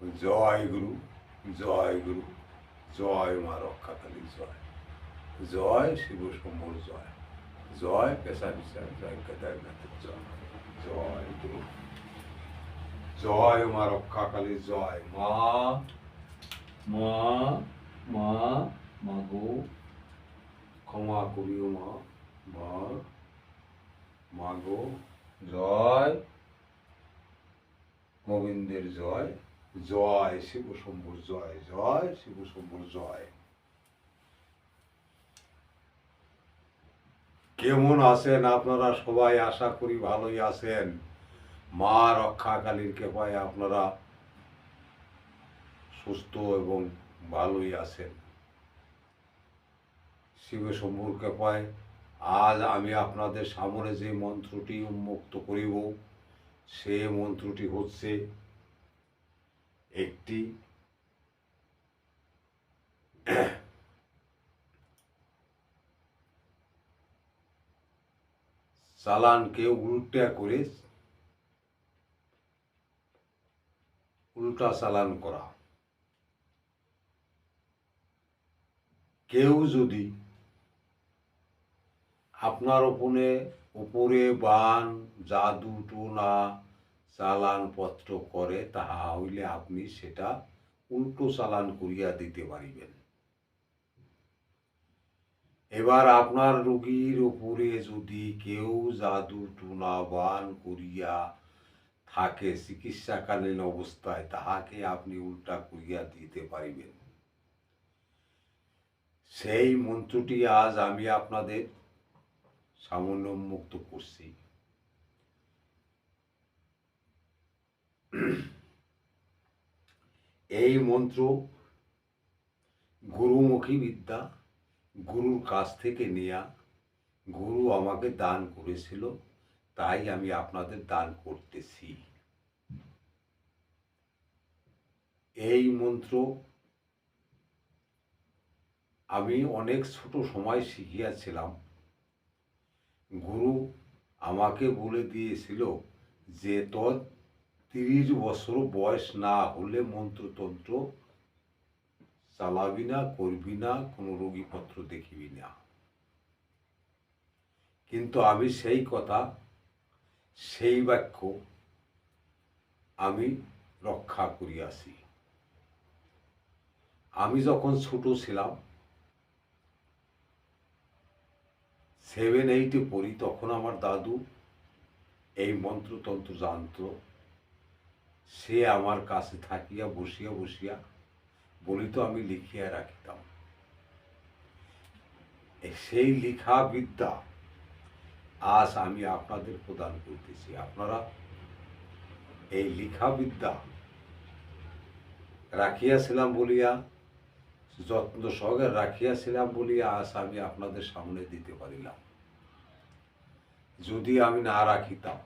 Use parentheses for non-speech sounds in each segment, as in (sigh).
জয় গুরু জয় গুরু, জয় মা রক্ষাকালী, জয়। জয় শিব শম্ভুর জয় জয় পেশা বিচার, জয় কেদারনাথের জয় জয় গুরু। জয় মা রক্ষাকালী, জয় মা মা মা মাগো ক্ষমা করিও মা মা মাগো জয়। গোবিন্দের জয়। জয়, শিব শম্ভুর জয় জয়, শিব শম্ভুর জয়। কেমন আছেন আপনারা সবাই? আশা করি ভালোই আছেন। মা রক্ষাকালীর কৃপায় আপনারা সুস্থ এবং ভালোই আছেন। শিব শম্ভুর কৃপায় আজ আমি আপনাদের সামনে যে মন্ত্রটি উন্মুক্ত করিব, সে মন্ত্রটি হচ্ছে একটি চালানকে উল্টা করে উল্টা চালান করা। কেউ যদি আপনার ওপরে উপরে বান, জাদু টোনা চালান পত্র করে তাহা হইলে আপনি সেটা উল্টো চালান করিয়া দিতে পারিবেন। এবার আপনার রোগীর উপরে যদি কেউ জাদু টুনা বান করিয়া থাকে, চিকিৎসাকালীন অবস্থায়, তাহাকে আপনি উল্টা করিয়া দিতে পারিবেন। সেই মন্ত্রটি আজ আমি আপনাদের সামান্য মুক্ত করছি। (clears throat) এই মন্ত্র গুরুমুখী বিদ্যা গুরুর কাছ থেকে নেয়া। গুরু আমাকে দান করেছিল, তাই আমি আপনাদের দান করতেছি। এই মন্ত্র আমি অনেক ছোট সময় শিখিয়াছিলাম। গুরু আমাকে বলে দিয়েছিল যে তোর তিরিশ বছর বয়স না হলে মন্ত্রতন্ত্র চালাবি না, করবি না, কোনো রোগীপত্র দেখিবি না। কিন্তু আমি সেই কথা, সেই বাক্য আমি রক্ষা করিয়াছি। আমি যখন ছোট ছিলাম সেভেন এইটে পড়ি, তখন আমার দাদু এই মন্ত্রতন্ত্র জানত সে আমার কাছে থাকিয়া বসিয়া বসিয়া বলিত আমি লিখিয়া রাখিতাম। সেই লিখা বিদ্যা আজ আমি আপনাদের প্রদান করতেছি। আপনারা এই লিখা বিদ্যা রাখিয়াছিলাম বলিয়া, যত্ন সহকারে রাখিয়াছিলাম বলিয়া আজ আমি আপনাদের সামনে দিতে পারিলাম। যদি আমি না রাখিতাম,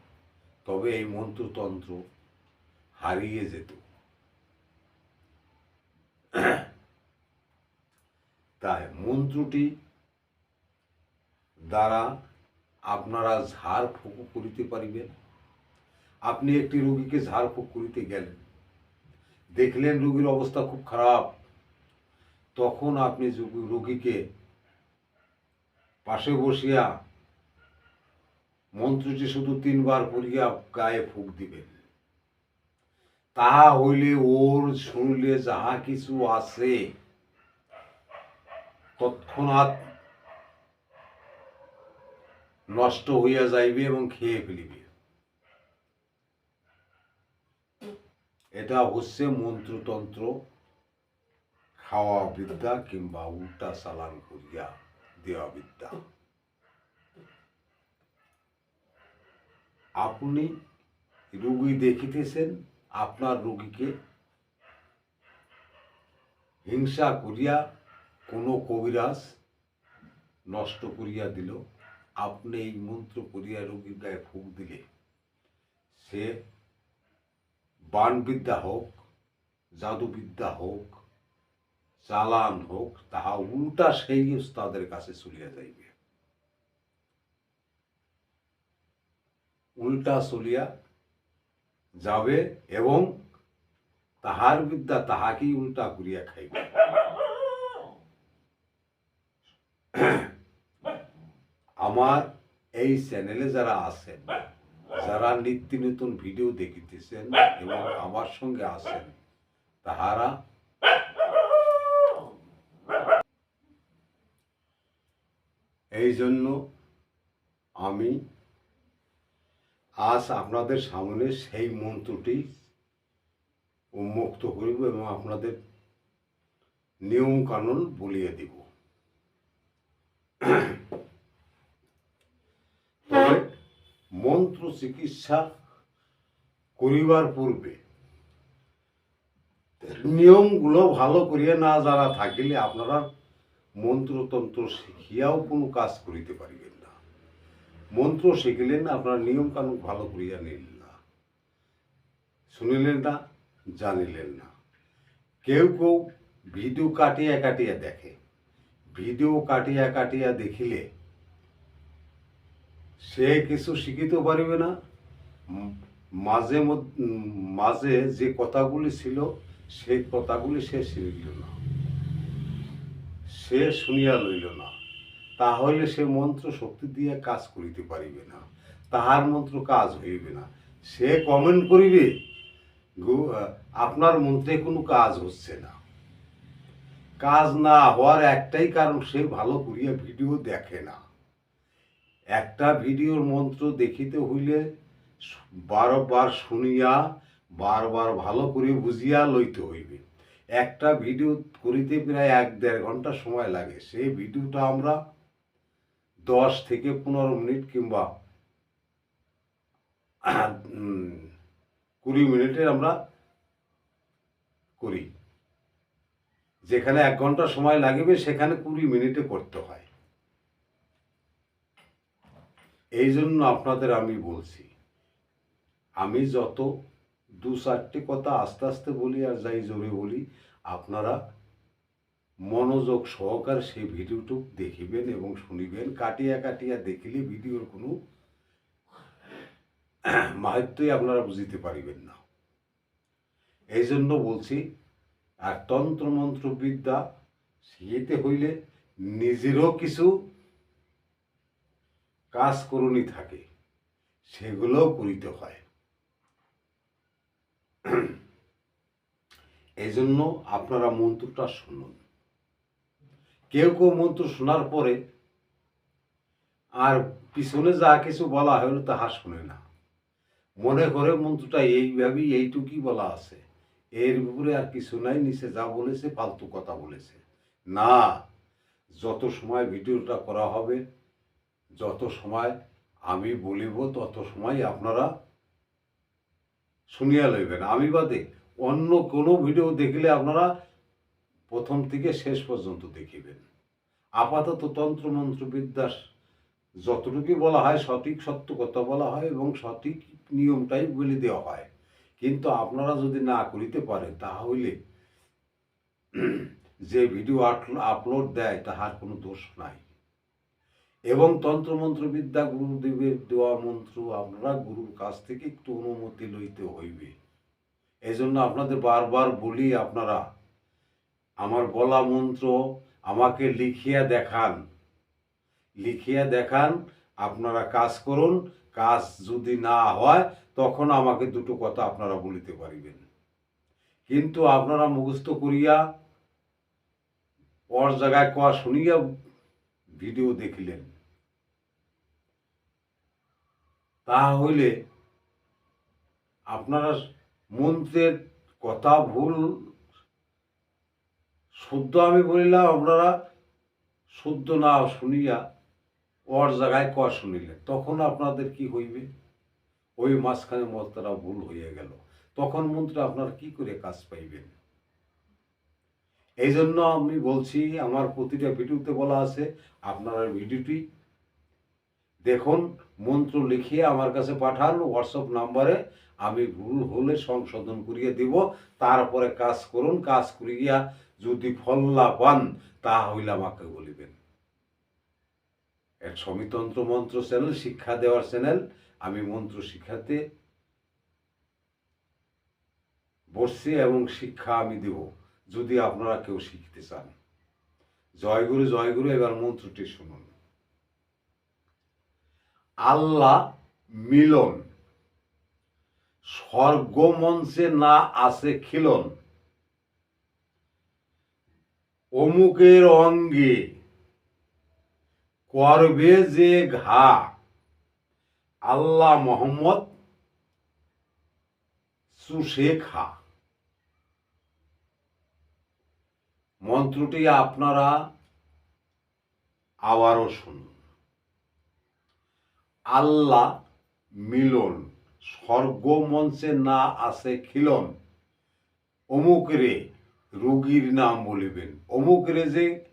তবে এই মন্ত্রতন্ত্র হারিয়ে যেত। তাই মন্ত্রটি দ্বারা আপনারা ঝাড়ফুঁক করিতে পারিবেন। আপনি একটি রোগীকে ঝাড়ফুঁক করিতে গেলেন, দেখলেন রোগীর অবস্থা খুব খারাপ, তখন আপনি রোগীকে পাশে বসিয়া মন্ত্রটি শুধু তিনবার পড়িয়া গায়ে ফুক দিবেন। তাহা হইলে ওর শরীরে যাহা কিছু আছে। তৎক্ষণাৎ নষ্ট হইয়া যাইবে এবং খেয়ে ফেলিবে। এটা হচ্ছে মন্ত্রতন্ত্র, খাওয়া বিদ্যা কিংবা উল্টা চালান করিয়া দেওয়া বিদ্যা। আপনি রুগী দেখিতেছেন আপনার রোগীকে হিংসা করিয়া কোনো কবিরাজ নষ্ট করিয়া দিল। আপনি এই মন্ত্র করিয়া রোগীর গায়ে ফুক দিলে। সে বানবিদ্যা হোক, জাদুবিদ্যা হোক, চালান হোক, তাহা উল্টা সেই উস্তাদের কাছে চলিয়া যাইবে। উল্টা চলিয়া যাবে এবং তাহার বিদ্যা তাহাকেই উল্টা করিয়া খাইবে। আমার এই চ্যানেলে যারা আছেন, যারা নিত্য নতুন ভিডিও দেখিতেছেন এবং আমার সঙ্গে আছেন, তাহারা এই জন্য আমি আজ আপনাদের সামনে সেই মন্ত্রটি উন্মুক্ত করিব এবং আপনাদের নিয়ম কানুন বলিয়ে দিব। মন্ত্র চিকিৎসা করিবার পূর্বে নিয়মগুলো ভালো করিয়া না যারা থাকিলে আপনারা মন্ত্রতন্ত্র শিখিয়াও কোনো কাজ করিতে পারিবেন না। মন্ত্র শিখিলেন আপনারা নিয়ম কানুন ভালো করিয়া নিলেন না। শুনিলেন না, জানিলেন না। কেউ কেউ ভিডিও কাটিয়া কাটিয়া দেখে। ভিডিও কাটিয়া কাটিয়া দেখিলে সে কিছু শিখিতে পারিবে না। মাঝে মাঝে যে কথাগুলি ছিল, সেই কথাগুলি সে শিখিল না। সে শুনিয়া লইল না। তাহলে সে মন্ত্র শক্তি দিয়ে কাজ করিতে পারিবে না। তাহার মন্ত্র কাজ হইবে না। সে কমেন্ট করিবে আপনার মন্ত্রে কোনো কাজ হচ্ছে না। কাজ না হওয়ার একটাই কারণ সে ভালো করিয়া ভিডিও দেখে না। একটা ভিডিওর মন্ত্র দেখিতে হইলে বারবার শুনিয়া, বারবার ভালো করে বুঝিয়া লইতে হইবে। একটা ভিডিও করিতে প্রায় এক দেড় ঘণ্টা সময় লাগে। সেই ভিডিওটা আমরা দশ থেকে পনেরো মিনিট কিংবা কুড়ি মিনিটে আমরা করি। যেখানে এক ঘণ্টা সময় লাগবে, সেখানে কুড়ি মিনিটে করতে হয়। এই জন্য আপনাদের আমি বলছি, আমি যত দু চারটে কথা আস্তে আস্তে বলি আর যাই জোরে বলি, আপনারা মনোযোগ সহকারে সেই ভিডিওটুকু দেখিবেন এবং শুনিবেন। কাটিয়া কাটিয়া দেখিলে ভিডিওর কোনো মাহাত্মই আপনারা বুঝিতে পারিবেন না। এই জন্য বলছি, আর তন্ত্রমন্ত্র বিদ্যা শিখিতে হইলে নিজেরও কিছু কাজ করণী থাকে, সেগুলোও করিতে হয়। এই জন্য আপনারা মন্ত্রটা শুনুন। কেউ কেউ মন্ত্র শোনার পরে আর পিছনে যা কিছু বলা হলো তাহা শুনে না। মনে করে মন্ত্রটা এইভাবেই, এইটুকুই বলা আছে। এর উপরে আর কিছু নাই, নিচে যা বলেছে ফালতু কথা বলেছে। না, যত সময় ভিডিওটা করা হবে, যত সময় আমি বলিব, তত সময় আপনারা শুনিয়া লইবেন। আমি বাদে অন্য কোনো ভিডিও দেখলে আপনারা প্রথম থেকে শেষ পর্যন্ত দেখিবেন। আপাতত তন্ত্র মন্ত্র বিদ্যাস যতটুকু বলা হয়, সঠিক সত্য কথা বলা হয় এবং সঠিক নিয়মটাই বলে দেওয়া হয়। কিন্তু আপনারা যদি না করিতে পারেন, তাহলে যে ভিডিও আপলোড দেয়, তাহার কোনো দোষ নাই। এবং তন্ত্রমন্ত্র বিদ্যা গুরুদেবের দেওয়া মন্ত্র আপনারা গুরুর কাছ থেকে একটু অনুমতি লইতে হইবে। এই জন্য আপনাদের বারবার বলি আপনারা আমার বলা মন্ত্র আমাকে লিখিয়া দেখান। লিখিয়া দেখান, আপনারা কাজ করুন, কাজ যদি না হয়, তখন আমাকে দুটো কথা আপনারা বলিতে পারিবেন। কিন্তু আপনারা মুখস্থ করিয়া পর জায়গায় কোয়া শুনিয়া ভিডিও দেখিলেন। তা হইলে আপনারা মন্ত্রের কথা ভুল শুদ্ধ আমি বলিলাম, আপনারা শুদ্ধ না শুনিয়া ওর জায়গায় ক শুনিলেন? তখন আপনাদের কি হইবে? ওই মাঝখানে মতটা ভুল হইয়া গেল। তখন মন্ত্রে আপনারা কি করে কাজ পাইবেন? এই জন্য আমি বলছি, আমার প্রতিটা ভিডিওতে বলা আছে, আপনারা ভিডিওটি দেখুন, মন্ত্র লিখিয়ে আমার কাছে পাঠান হোয়াটসঅ্যাপ নাম্বারে আমি ভুল হলে সংশোধন করিয়ে দিব, তারপরে কাজ করুন, কাজ করিয়া যদি ফল না পান, তা হইলে আমাকে বলিবেন। এক সমিতন্ত্র মন্ত্র চ্যানেল, শিক্ষা দেওয়ার চ্যানেল, আমি মন্ত্র শিক্ষাতে বসছি এবং শিক্ষা আমি দেব, যদি আপনারা কেউ শিখতে চান। জয়গুরু জয়গুরু এবার মন্ত্রটি শুনুন। আল্লাহ মিলন। স্বর্গ মঞ্চে না আছে খিলন। অমুকের অঙ্গে করবে যে ঘা। আল্লাহ মোহাম্মদ সুশেখা মন্ত্রটি আপনারা আবারও শুনুন। আল্লাহ মিলন, স্বর্গ মঞ্চে না আসে খিলন। অমুক রে রোগীর নাম বলিবেন। অমুক রেজে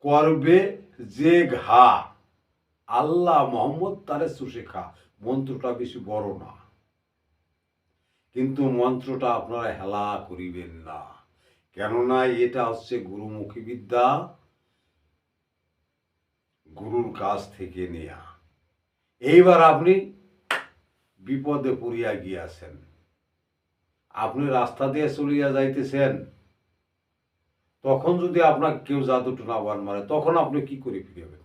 করবে যে ঘা। আল্লাহ মোহাম্মদ তারে সুশেখা। মন্ত্রটা বেশি বড় না। কিন্তু মন্ত্রটা আপনারা হেলা করিবেন না। কেননা এটা হচ্ছে গুরুমুখী বিদ্যা। গুরুর কাছ থেকে নেয়া। এইবার আপনি বিপদে পড়িয়া গিয়াছেন। আপনি রাস্তা দিয়ে চলিয়া যাইতেছেন, তখন যদি আপনার কেউ জাদু টোনা বান মারে, তখন আপনি কি করে ফিরবেন?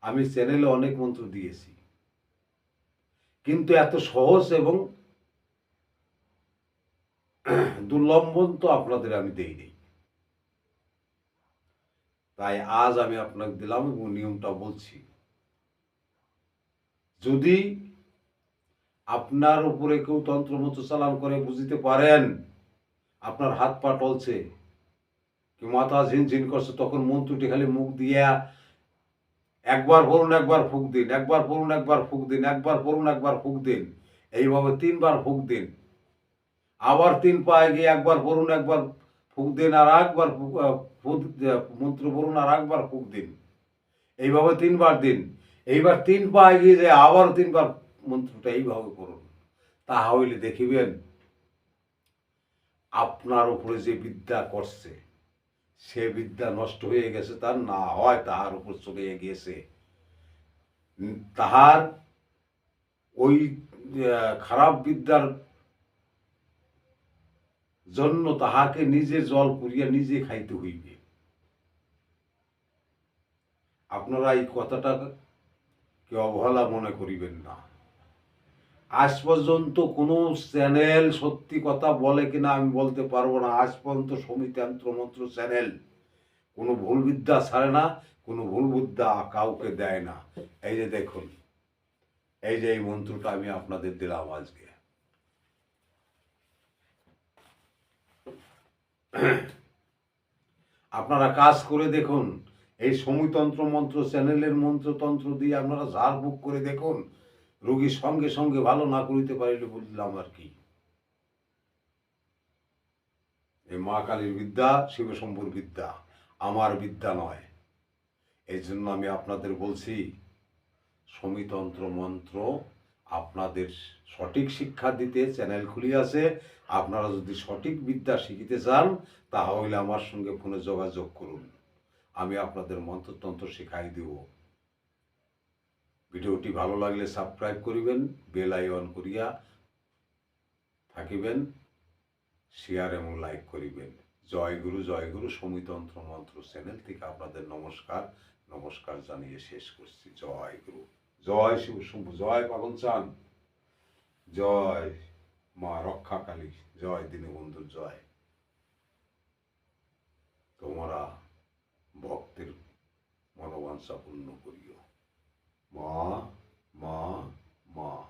আমি চ্যানেলে অনেক মন্ত্র দিয়েছি। কিন্তু এত সহজ এবং দুর্লম্বন তো আপনাদের আমি দেইনি। তাই আজ আমি আপনাকে দিলাম এবং নিয়মটা বলছি। যদি আপনার উপরে কেউ তন্ত্রমন্ত্র চালান করে বুঝিতে পারেন। আপনার হাত পা টলছে। কি মাথা ঝিনঝিন করছে, তখন মন্ত্রটি খালি মুখ দিয়া একবার পড়ুন, একবার ফুক দিন, একবার পড়ুন, একবার ফুক দিন, একবার পড়ুন, একবার ফুক দিন। এইভাবে তিনবার ফুক দিন। আবার তিন পায়ে গিয়ে একবার পড়ুন, একবার ফুক দিন, আর একবার মন্ত্র পড়ুন, আর একবার ফুক দিন। এইভাবে তিনবার দিন। এইবার তিন পায়ে গিয়ে যে আবার তিনবার মন্ত্রটা এইভাবে করুন। তাহা হইলে দেখিবেন, আপনার উপরে যে বিদ্যা করছে, সে বিদ্যা নষ্ট হয়ে গেছে, তার না হয় তাহার উপর চলে গিয়েছে। তাহার ওই খারাপ বিদ্যার জন্য তাহাকে নিজে জল করিয়া নিজে খাইতে হইবে। আপনারা এই কথাটা কে অবহেলা মনে করিবেন না। আজ পর্যন্ত কোনো চ্যানেল সত্যি কথা বলে কিনা আমি বলতে পারব না। আজ পর্যন্ত সমিতান্ত্র মন্ত্র চ্যানেল কোনো ভুল বিদ্যা ছাড়ে না, কোনো ভুল বিদ্যা কাউকে দেয় না। এই যে দেখুন, এই যে এই মন্ত্রটা আমি আপনাদের দিলাম আজকে। আপনারা কাজ করে দেখুন, এই সমিতন্ত্র মন্ত্র চ্যানেলের মন্ত্রতন্ত্র দিয়ে আপনারা ঝাড় বুক করে দেখুন। রোগী সঙ্গে সঙ্গে ভালো না করিতে পারিলে বুঝলাম আর কি। এই মা কালীর বিদ্যা শিবশম্ভুর বিদ্যা, আমার বিদ্যা নয়। এই জন্য আমি আপনাদের বলছি সমিতন্ত্র মন্ত্র আপনাদের সঠিক শিক্ষা দিতে চ্যানেল খুলিয়াছে। আপনারা যদি সঠিক বিদ্যা শিখিতে চান, তাহলে আমার সঙ্গে ফোনে যোগাযোগ করুন। আমি আপনাদের মন্ত্রতন্ত্র শেখাই দেব। ভিডিওটি ভালো লাগলে সাবস্ক্রাইব করিবেন, বেল আইকন করিয়া থাকিবেন শেয়ার এবং লাইক করিবেন। জয় গুরু জয় গুরু, সমিতন্ত্র মন্ত্র চ্যানেল থেকে আপনাদের নমস্কার। নমস্কার জানিয়ে শেষ করছি। জয় গুরু। জয় শিব শম্ভু, জয় পাগল চান জয় মা রক্ষা কালী জয় দীনবন্ধু, জয়। তোমরা ভক্তের মনোবাঞ্ছা পূর্ণ করিও। ma, ma, ma.